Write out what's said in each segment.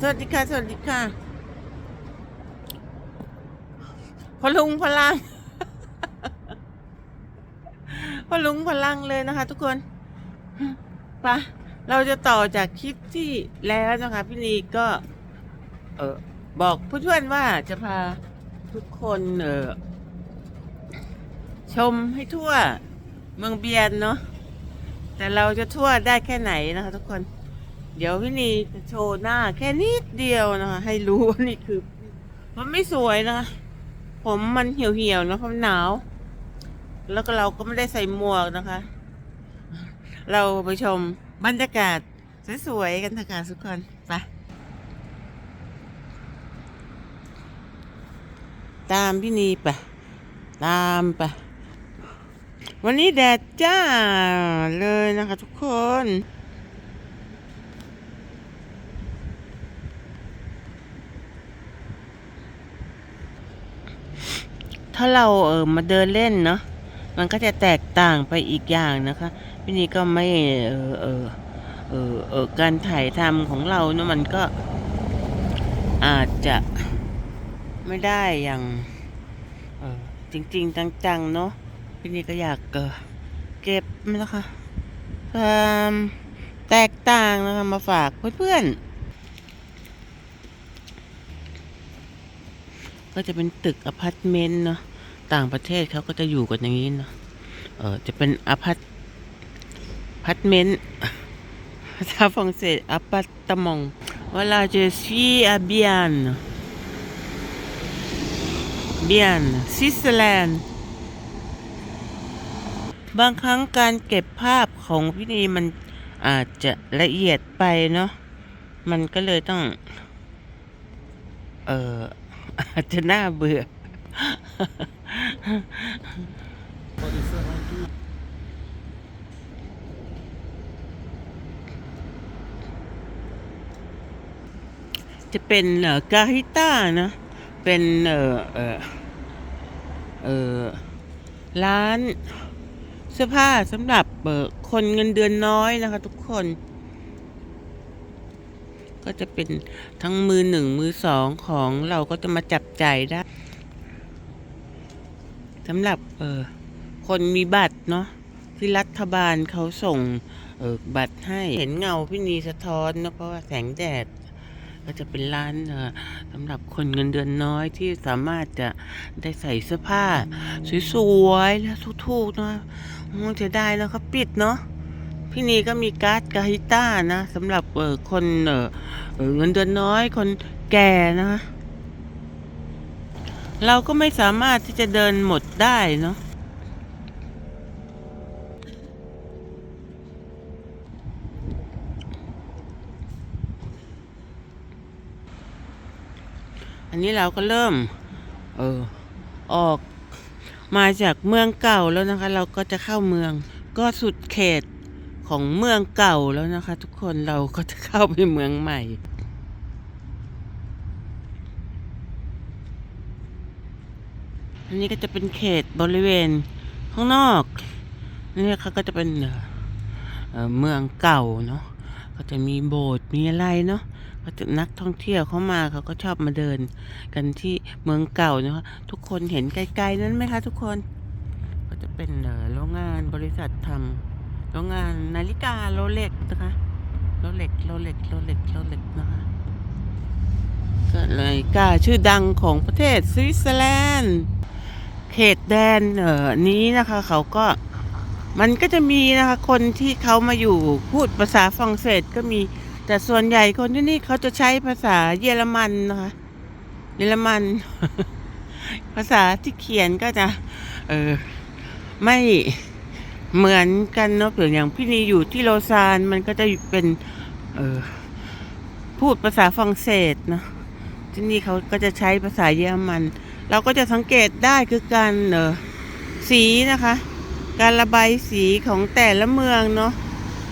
สวัสดีค่ะ สวัสดีค่ะ พลุงพลัง พลุงพลังเลยนะคะ ทุกคนปะเราจะต่อจากคลิปที่แล้วนะคะพี่นีก็ เออบอกเพื่อนว่าจะพาทุกคนเออชมให้ทั่วเมืองเบียนเนาะ แต่เราจะทั่วได้แค่ไหนนะคะ ทุกคน เดี๋ยวพี่นีจะโชว์หน้า แค่นิดเดียวนะคะ ให้รู้ว่านี่คือ มันไม่สวยนะคะ ผมมันเหี่ยวๆนะเพราะมันหนาว แล้วก็เราก็ไม่ได้ใส่หมวกนะคะ เราไปชมบรรยากาศสวยๆกันเถอะค่ะทุกคนไปตามพี่นีไปตามไป วันนี้แดดจ้าเลยนะคะทุกคน ถ้าเราเออมาเดินเล่นเนาะมันก็จะแตกต่างไปอีกอย่างนะคะพี่นี่ก็ไม่เออเออเออเออการถ่ายทำของเราเนาะมันก็อาจจะไม่ได้อย่างเออจริง ๆ จังๆเนาะ พี่นี่ก็อยากเก็บมันนะคะความแตกต่างนะคะมาฝากเพื่อนๆ ก็จะเป็นตึกอพาร์ตเมนต์เนาะต่างประเทศเขาก็จะอยู่กันอย่างนี้เนาะเออจะเป็นอพาร์ตอพาร์ตเมนต์ภาษาฝรั่งเศสอพาร์ตมอง voilà je suis à Bian Bian สวิตเซอร์แลนด์ บางครั้งการเก็บภาพของพี่นีมันอาจจะละเอียดไปเนาะมันก็เลยต้อง เอออาจจะน่าเบื่อ จะเป็นเอ่อกาฮิต้านะ เป็นเอ่อเอ่อเอ่อร้าน เสื้อผ้าสำหรับเอ่อคนเงินเดือนน้อยนะคะ ทุกคน ก็จะเป็นทั้งมือหนึ่งมือสองของเราก็จะมาจับจ่ายได้สำหรับเออคนมีบัตรเนาะที่รัฐบาลเขาส่งเออบัตรให้เห็นเงาพี่นีสะท้อนเนอะเพราะว่าแสงแดด ก็จะเป็นร้านสำหรับคนเงินเดือนน้อยที่สามารถจะได้ใส่เสื้อผ้า สวยๆ และถูกๆเนาะโอ้จะได้แล้วเขาปิดเนาะพี่นีก็มีการ์ดกาฮิต้านะสำหรับคนเงินเดือนน้อย คนแก่นะ เราก็ไม่สามารถที่จะเดินหมดได้เนาะ นนี้เราก็เริ่ม เออ ออกมาจากเมืองเก่าแล้วนะคะ เราก็จะเข้าเมือง ก็สุดเขตของเมืองเก่าแล้วนะคะ ทุกคนเราก็จะเข้าไปเมืองใหม่อันนี้ก็จะเป็นเขตบริเวณข้างนอกนี่เขาก็จะเป็นเเเมืองเก่าเนาะก็จะมีโบสถ์มีอะไรเนาะ ก็จะนักท่องเที่ยวเข้ามาเขาก็ชอบมาเดิน กันที่เมืองเก่านะคะทุกคนเห็นไกลๆนั้นไหมคะทุกคน ก็จะเป็นเอ่อโรงงานบริษัททำโรงงานนาฬิกาโรเล็กนะคะโรเล็กโรเล็กโรเล็กโรเล็กนะคะก็เลยกาชื่อดังของประเทศสวิตเซอร์แลนด์เขตแดนเอ่อนี้นะคะเขาก็มันก็จะมีนะคะคนที่เขามาอยู่พูดภาษาฝรั่งเศสก็มี แต่ส่วนใหญ่คนที่นี่เขาจะใช้ภาษาเยอรมันนะคะ เยอรมัน ภาษาที่เขียนก็จะ เออไม่เหมือนกันเนาะเผื่ออย่างพี่นีอยู่ที่โลซานมันก็จะเป็นเออพูดภาษาฝรั่งเศสเนาะที่นี่เขาก็จะใช้ภาษาเยอรมัน เราก็จะสังเกตได้คือการเออสีนะคะ การระบายสีของแต่ละเมืองเนาะ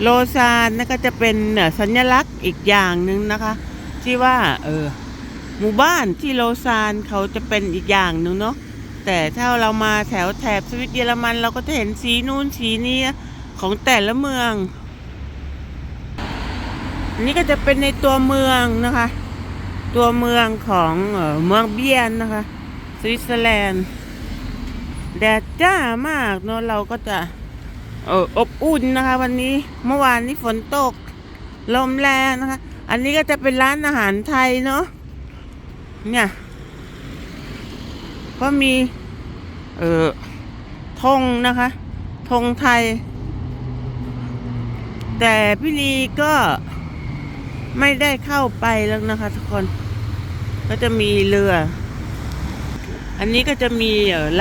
โลซานนั่นก็จะเป็นสัญลักษณ์อีกอย่างหนึ่งนะคะ ที่ว่าเออหมู่บ้านที่โลซานเขาจะเป็นอีกอย่างหนึ่งเนาะแต่ถ้าเรามาแถวแถบสวิตเยอรมัน เราก็จะเห็นสีนู้นสีนี้ของแต่ละเมืองอันนี้ก็จะเป็นในตัวเมืองนะคะ ตัวเมืองของเออเมืองเบียนนะคะ สวิตเซอร์แลนด์แดดจ้ามากเนาะเราก็จะ เอออบอุ่นนะคะ วันนี้เมื่อวานนี้ฝนตก ลมแรงนะคะ อันนี้ก็จะเป็นร้านอาหารไทยเนาะเนี่ยก็มี เออธงนะคะธงไทย แต่พี่นีก็ไม่ได้เข้าไปแล้วนะคะ ทุกคน ก็จะมีเรือ อันนี้ก็จะมี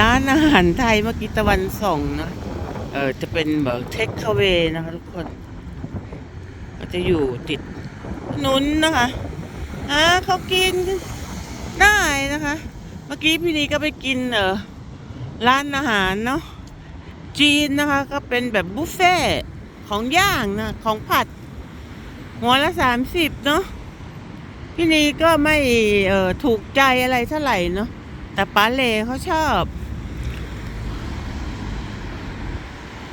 ร้านอาหารไทยเมื่อกี้ตะวันส่องนะ เออจะเป็นแบบเทคคาเวนะคะทุกคน ก็จะอยู่ติดถนนนะคะอ่าเขากินได้นะคะ เมื่อกี้พี่นีก็ไปกินเออร้านอาหารเนาะจีนนะคะ ก็เป็นแบบบุฟเฟ่ของย่างนะของผัด หัวละสามสิบเนาะพี่นีก็ไม่เออถูกใจอะไรเท่าไหร่เนาะแต่ป้าเลเขาชอบ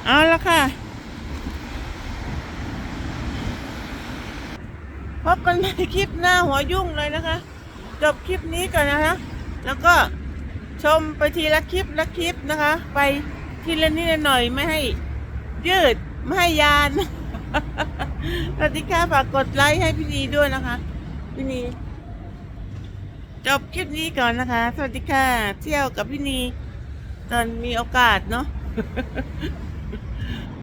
เอาละค่ะ พบกันในคลิปหน้าหัวยุ่งเลยนะคะ จบคลิปนี้ก่อนนะคะ แล้วก็ชมไปทีละคลิปละคลิปนะคะ ไปทีละนิดหน่อยไม่ให้ยืด ไม่ให้ยานสวัสดีค่ะฝากกดไลค์ให้พี่นีด้วยนะคะ พี่นีจบคลิปนี้ก่อนนะคะ สวัสดีค่ะ เที่ยวกับพี่นี ตอนมีโอกาสเนาะ